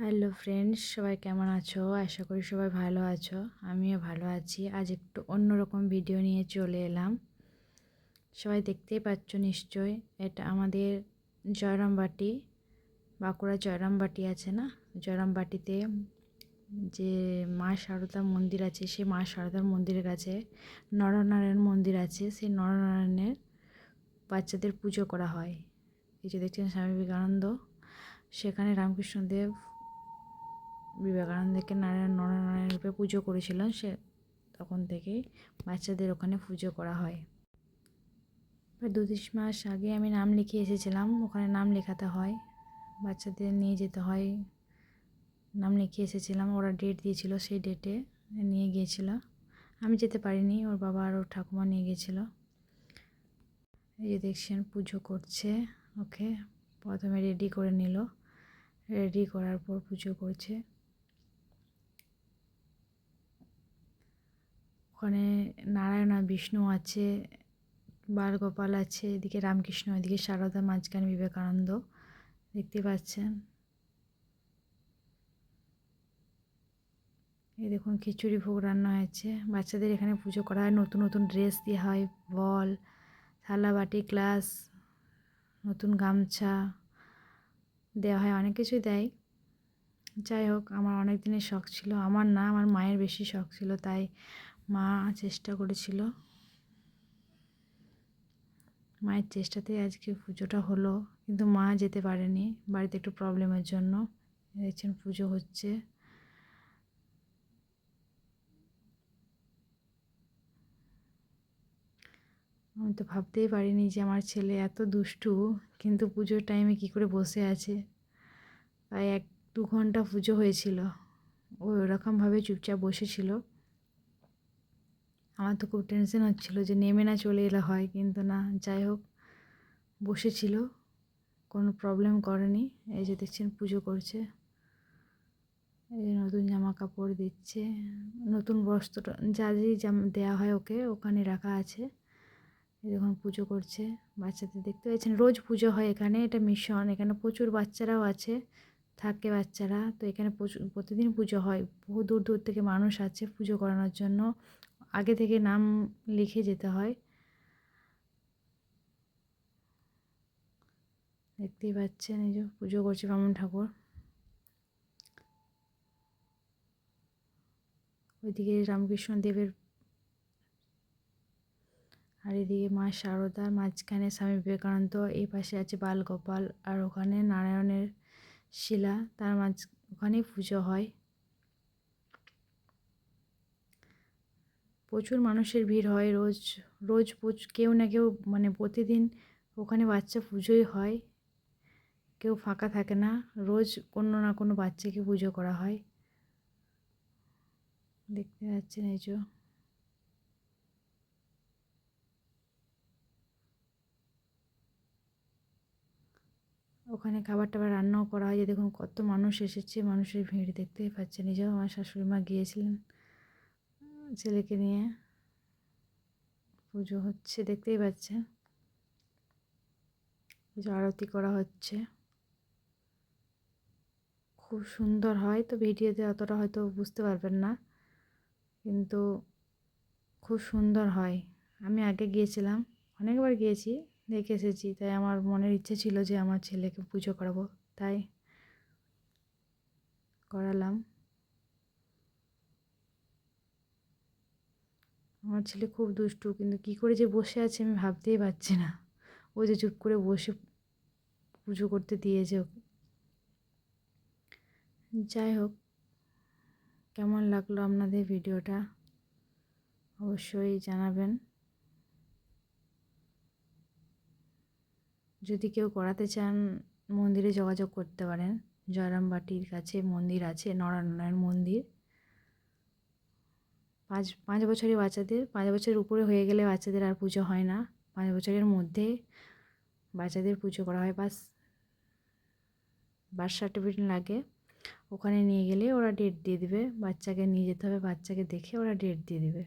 Hello friends সবাই কেমন আছো? আশা করি সবাই ভালো আছো। আমিও ভালো আছি। আজ একটু অন্যরকম ভিডিও নিয়ে চলে এলাম। সবাই দেখতেই পাচ্ছ নিশ্চয় এটা আমাদের জয়রামবাটি, বাঁকুড়া জয়রামবাটি আছে না? জয়রামবাটিতে যে মা শারদা মন্দির আছে সেই মা শারদার মন্দিরের কাছে নরনারায়ণ মন্দির আছে। সেই নরনারায়ণের বাচ্চাদের পুজো করা হয়। এই যে দেখছেন স্বামী বিবেকানন্দ, সেখানে রামকৃষ্ণদেব বিবেকানন্দকে নারায়ণ নরনারায়ণ রূপে পুজো করেছিলেন সে। তখন থেকেই বাচ্চাদের ওখানে পুজো করা হয়। প্রায় দু তিন মাস আগে আমি নাম লিখিয়ে এসেছিলাম, ওখানে নাম লেখাতে হয়। বাচ্চাদের নিয়ে যেতে হয়। নাম লিখিয়ে এসেছিলাম, ওরা ডেট দিয়েছিল সেই ডেটে নিয়ে গিয়েছিল। আমি যেতে পারিনি, ওর বাবা আর ওর ঠাকুমা নিয়ে গিয়েছিল। এই যে দেখছেন, পুজো করছে, ওকে। প্রথমে রেডি করে নিল। রেডি করার পর পুজো করছে। ওখানে নারায়ণ আর বিষ্ণু আছে, বালগোপাল আছে, এদিকে রামকৃষ্ণ, এদিকে সারদা, মাঝখানে বিবেকানন্দ। দেখতে পাচ্ছেন? এই দেখুন, খিচুড়ি ভোগ রান্না হয়েছে। বাচ্চাদের এখানে পুজো করা হয়। নতুন নতুন ড্রেস দেওয়া হয়। বল, থালা বাটি, গ্লাস, নতুন গামছা দেওয়া হয়। অনেক কিছুই দেয়। যাই হোক, আমার অনেক দিনের শখ ছিল। আমার না, আমার মায়ের বেশি শখ ছিল। তাই মা চেষ্টা করেছিল। মায়ের চেষ্টাতে আজকে পুজোটা হলো, কিন্তু মা যেতে পারেনি। বাড়িতে একটু প্রবলেমের জন্য। দেখছেন পুজো হচ্ছে। আমি তো ভাবতেই পারিনি যে আমার ছেলে এত দুষ্টু, কিন্তু পুজোর টাইমে কি করে বসে আছে? প্রায় এক দু ঘণ্টা পুজো হয়েছিল। ও ওরকমভাবে চুপচাপ বসেছিল। আমার তো খুব টেনশন হচ্ছিল যে নেমে না চলে এলে হয়, কিন্তু না, যাই হোক, বসেছিল, কোনো প্রবলেম করেনি, এই যে দেখছেন পুজো করছে, এই যে নতুন জামা কাপড় দিচ্ছে, নতুন বস্ত্র যা যা জামা দেওয়া হয় ওকে, ওখানে রাখা আছে যখন পুজো করছে, বাচ্চাদের দেখতে পাচ্ছেন, রোজ পুজো হয় এখানে, এটা মিশন এখানে প্রচুর বাচ্চারাও আছে, থাকে বাচ্চারা, তো এখানে প্রচুর, প্রতিদিন পুজো হয়, বহু দূর দূর থেকে মানুষ আছে পুজো করানোর জন্য আগে থেকে নাম লিখে যেতে হয়। দেখতেই পাচ্ছেন, এই যে পুজো করছে বামন ঠাকুর। ওইদিকে রামকৃষ্ণ দেবের আর এদিকে মা শারদার মাঝখানে স্বামী বিবেকানন্দ, এই পাশে আছে বালগোপাল আর ওখানে নারায়ণের শিলা, তার মাঝ, ওখানেই পুজো হয়। প্রচুর মানুষের ভিড় হয় রোজ রোজ কেউ না কেউ মানে প্রতিদিন ওখানে বাচ্চা পুজোই হয়। কেউ ফাঁকা থাকে না, রোজ কোনো না কোনো বাচ্চাকে পুজো করা হয়। দেখতে পাচ্ছেন এই যে। ওখানে খাবার টাবার রান্নাও করা হয় যে দেখুন কত মানুষ এসেছে, মানুষের ভিড় দেখতেই পাচ্ছেন। নিজেও আমার শাশুড়ি মা গিয়েছিলেন। ছেলেকে নিয়ে পুজো হচ্ছে, দেখতেই পাচ্ছেন। পুজো আরতি করা হচ্ছে। খুব সুন্দর হয় তো ভিডিওতে অতটা হয়তো বুঝতে পারবেন না। কিন্তু খুব সুন্দর হয়। আমি আগে গিয়েছিলাম, অনেকবার গিয়েছি, দেখে এসেছি। তাই আমার মনের ইচ্ছে ছিল যে আমার ছেলেকে পুজো করাবো। তাই করালাম। আমার ছেলে খুব দুষ্টু, কিন্তু কী করে যে বসে আছে আমি ভাবতেই পারছি না। ও যে চুপ করে বসে পুজো করতে দিয়েছে ওকে। যাই হোক, কেমন লাগল আপনাদের ভিডিওটা? অবশ্যই জানাবেন। যদি কেউ করাতে চান, মন্দিরে যোগাযোগ করতে পারেন। জয়রামবাটির কাছে মন্দির আছে, নরনারায়ণ মন্দির। পাঁচ পাঁচ বছরের বাচ্চাদের, পাঁচ বছরের উপরে হয়ে গেলে বাচ্চাদের আর পুজো হয় না। পাঁচ বছরের মধ্যে বাচ্চাদের পুজো করা হয়। বাস, বার্থ সার্টিফিকেট লাগে। ওখানে নিয়ে গেলে ওরা ডেট দিয়ে দেবে। বাচ্চাকে নিয়ে যেতে হবে। বাচ্চাকে দেখে ওরা ডেট দিয়ে দেবে।